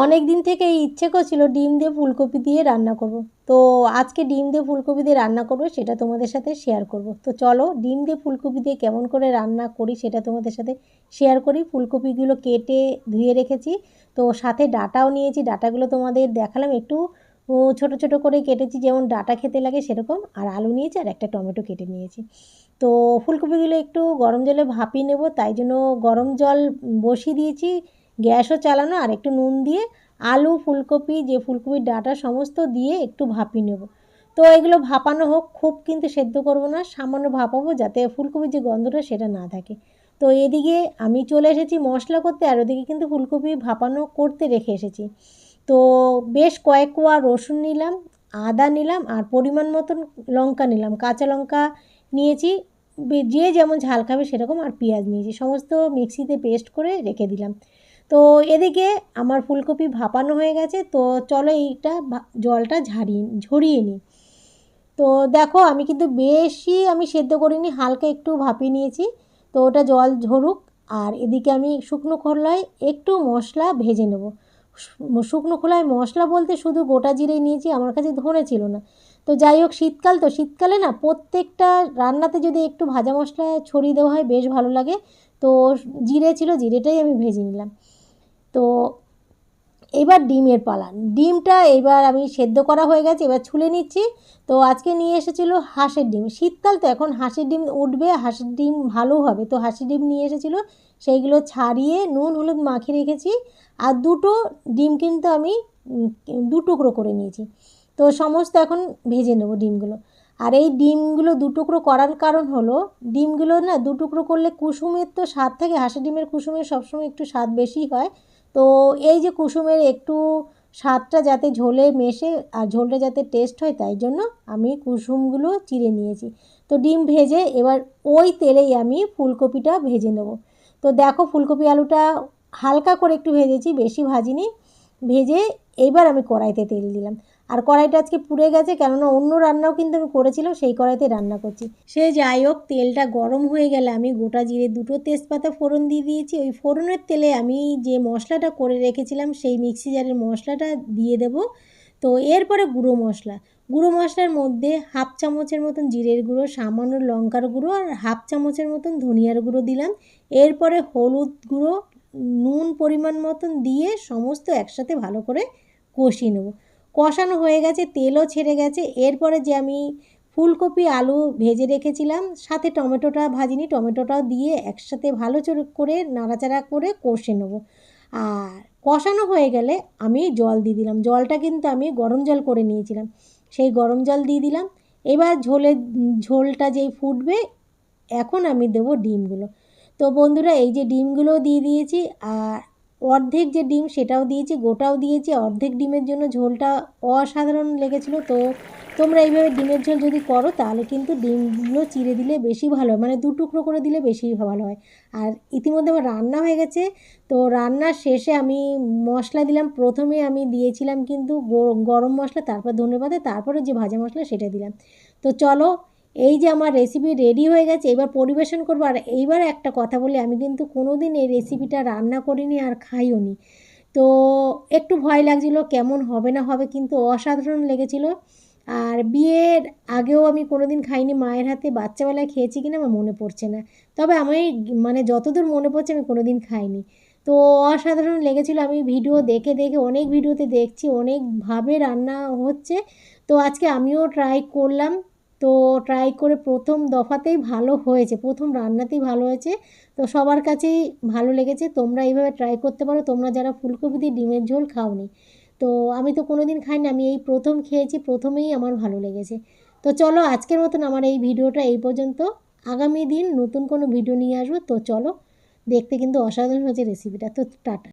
অনেক দিন থেকে ইচ্ছে করছিল ডিম দিয়ে ফুলকপি দিয়ে রান্না করব। তো আজকে ডিম দিয়ে ফুলকপি দিয়ে রান্না করব, সেটা তোমাদের সাথে শেয়ার করব। তো চলো, ডিম দিয়ে ফুলকপি দিয়ে কেমন করে রান্না করি সেটা তোমাদের সাথে শেয়ার করি। ফুলকপিগুলো কেটে ধুয়ে রেখেছি, তো সাথে ডাটাও নিয়েছি। ডাটাগুলো তোমাদের দেখালাম, একটু ছোটো ছোটো করে কেটেছি, যেমন ডাটা খেতে লাগে সেরকম। আর আলু নিয়েছি আর একটা টমেটো কেটে নিয়েছি। তো ফুলকপিগুলো একটু গরম জলে ভাপিয়ে নেব, তাই জন্য গরম জল বসিয়ে দিয়েছি। গ্যাসও চালানো আর একটু নুন দিয়ে আলু, ফুলকপি, যে ফুলকপির ডাঁটা সমস্ত দিয়ে একটু ভাপিয়ে নেব। তো এগুলো ভাপানো হোক, খুব কিন্তু সেদ্ধ করব না, সামান্য ভাপাবো যাতে ফুলকপির যে গন্ধটা সেটা না থাকে। তো এদিকে আমি চলে এসেছি মশলা করতে আর ওদিকে কিন্তু ফুলকপি ভাপানো করতে রেখে এসেছি। তো বেশ কয়েক কোয়া রসুন নিলাম, আদা নিলাম আর পরিমাণ মতন লঙ্কা নিলাম। কাঁচা লঙ্কা নিয়েছি যে যেমন ঝাল খাবে সেরকম আর পেঁয়াজ নিয়েছি। সমস্ত মিক্সিতে পেস্ট করে রেখে দিলাম। তো এদিকে আমার ফুলকপি ভাপানো হয়ে গেছে, তো চলো এইটা জলটা ঝাড়িয়ে ঝরিয়ে নিই। তো দেখো আমি কিন্তু বেশি আমি সেদ্ধ করিনি, হালকা একটু ভাপিয়ে নিয়েছি, তো ওটা জল ঝরুক, আর এদিকে আমি শুকনো খোলায় একটু মশলা ভেজে নেব। শুকনো খোলায় মশলা বলতে শুধু গোটা জিরেই নিয়েছি, আমার কাছে ধনে ছিল না। তো যাই হোক, শীতকাল তো, শীতকালে না প্রত্যেকটা রান্নাতে যদি একটু ভাজা মশলা ছড়িয়ে দেওয়া হয়, বেশ ভালো লাগে। তো জিরে ছিল, জিরেটাই আমি ভেজে নিলাম। তো এবার ডিমের পালা। ডিমটা এবার আমি সেদ্ধ করা হয়ে গেছে, এবার ছুলে নিচ্ছি। তো আজকে নিয়ে এসেছিল হাঁসের ডিম। শীতকাল তো এখন হাঁসের ডিম উঠবে, হাঁসের ডিম ভালো হবে। তো হাঁসের ডিম নিয়ে এসেছিল, সেইগুলো ছাড়িয়ে নুন হলুদ মাখিয়ে রেখেছি। আর দুটো ডিম কিন্তু আমি দু টুকরো করে নিয়েছি। তো সমস্ত এখন ভেজে নেব ডিমগুলো। আর এই ডিমগুলো দু টুকরো করার কারণ হলো, ডিমগুলো না দু টুকরো করলে কুসুমের তো স্বাদ থাকে, হাঁসের ডিমের কুসুমের সবসময় একটু স্বাদ বেশি হয়। তো এই যে কুসুমের একটু স্বাদটা যাতে ঝোলে মেশে আর ঝোলটা যাতে টেস্ট হয়, তাই জন্য আমি কুসুমগুলো চিড়ে নিয়েছি। তো ডিম ভেজে এবার ওই তেলেই আমি ফুলকপিটা ভেজে নেব। তো দেখো ফুলকপি আলুটা হালকা করে একটু ভেজেছি, বেশি ভাজিনি। ভেজে এইবার আমি কড়াইতে তেল দিলাম। আর কড়াইটা আজকে পুড়ে গেছে, কেননা অন্য রান্নাও কিন্তু আমি করেছিলাম সেই কড়াইতে রান্না করছি। সে যাই হোক, তেলটা গরম হয়ে গেলে আমি গোটা জিরে দুটো তেজপাতা ফোড়ন দিয়ে দিয়েছি। ওই ফোড়নের তেলে আমি যে মশলাটা করে রেখেছিলাম, সেই মিক্সি জারের মশলাটা দিয়ে দেব। তো এরপরে গুঁড়ো মশলা। গুঁড়ো মশলার মধ্যে হাফ চামচের মতন জিরের গুঁড়ো, সামান্য লঙ্কার গুঁড়ো, আর হাফ চামচের মতন ধনিয়ার গুঁড়ো দিলাম। এরপরে হলুদ গুঁড়ো নুন পরিমাণ মতন দিয়ে সমস্ত একসাথে ভালো করে কষিয়ে নেব। কষানো হয়ে গেছে, তেলও ছেড়ে গেছে। এরপরে যে আমি ফুলকপি, আলু ভেজে রেখেছিলাম, সাথে টমেটোটা ভাজিনি, টমেটোটাও দিয়ে একসাথে ভালো করে নাড়াচাড়া করে কষে নেব। আর কষানো হয়ে গেলে আমি জল দিয়ে দিলাম। জলটা কিন্তু আমি গরম জল করে নিয়েছিলাম। সেই গরম জল দিয়ে দিলাম। এবার ঝোলের ঝোলটা যেই ফুটবে, এখন আমি দেবো ডিমগুলো। তো বন্ধুরা, এই যে ডিমগুলো দিয়ে দিয়েছি, আর অর্ধেক যে ডিম সেটাও দিয়েছি, গোটাও দিয়েছি। অর্ধেক ডিমের জন্য ঝোলটা অসাধারণ লেগেছিলো। তো তোমরা এইভাবে ডিমের ঝোল যদি করো, তাহলে কিন্তু ডিমগুলো চিড়ে দিলে বেশি ভালো হয় মানে দু টুকরো করে দিলে বেশি ভালো হয়। আর ইতিমধ্যে আমার রান্না হয়ে গেছে। তো রান্নার শেষে আমি মশলা দিলাম। প্রথমে আমি দিয়েছিলাম কিন্তু গরম মশলা, তারপর ধনে তারপরে যে ভাজা মশলা সেটা দিলাম। তো চলো এই যে আমার রেসিপি রেডি হয়ে গেছে, এবার পরিবেশন করব। আর এইবার একটা কথা বলি, আমি কিন্তু কোনো দিন এই রেসিপিটা রান্না করিনি আর খাইও নি তো একটু ভয় লাগছিল, কেমন হবে না হবে কিন্তু অসাধারণ লেগেছিলো। আর বিয়ের আগেও আমি কোনো দিন খাইনি, মায়ের হাতে বাচ্চাবেলায় খেয়েছি কিনা আমার মনে পড়ছে না। তবে আমি মানে যতদূর মনে পড়ছে আমি কোনো দিন খাইনি। তো অসাধারণ লেগেছিলো, আমি ভিডিও দেখে দেখে, অনেক ভিডিওতে দেখছি অনেকভাবে রান্না হচ্ছে। তো আজকে আমিও ট্রাই করলাম। তো ট্রাই করে প্রথম দফাতেই ভালো হয়েছে, প্রথম রান্নাতেই ভালো হয়েছে। তো সবার কাছেই ভালো লেগেছে, তোমরা এইভাবে ট্রাই করতে পারো, তোমরা যারা ফুলকপি দিয়ে ডিমের ঝোল খাওনি। তো আমি তো কোনো দিন খাইনি, আমি এই প্রথম খেয়েছি, প্রথমেই আমার ভালো লেগেছে। তো চলো আজকের মতন আমার এই ভিডিওটা এই পর্যন্ত। আগামী দিন নতুন কোনো ভিডিও নিয়ে আসব, তো চলো দেখতে কিন্তু অসাধারণ হয়েছে রেসিপিটা তো টাটা।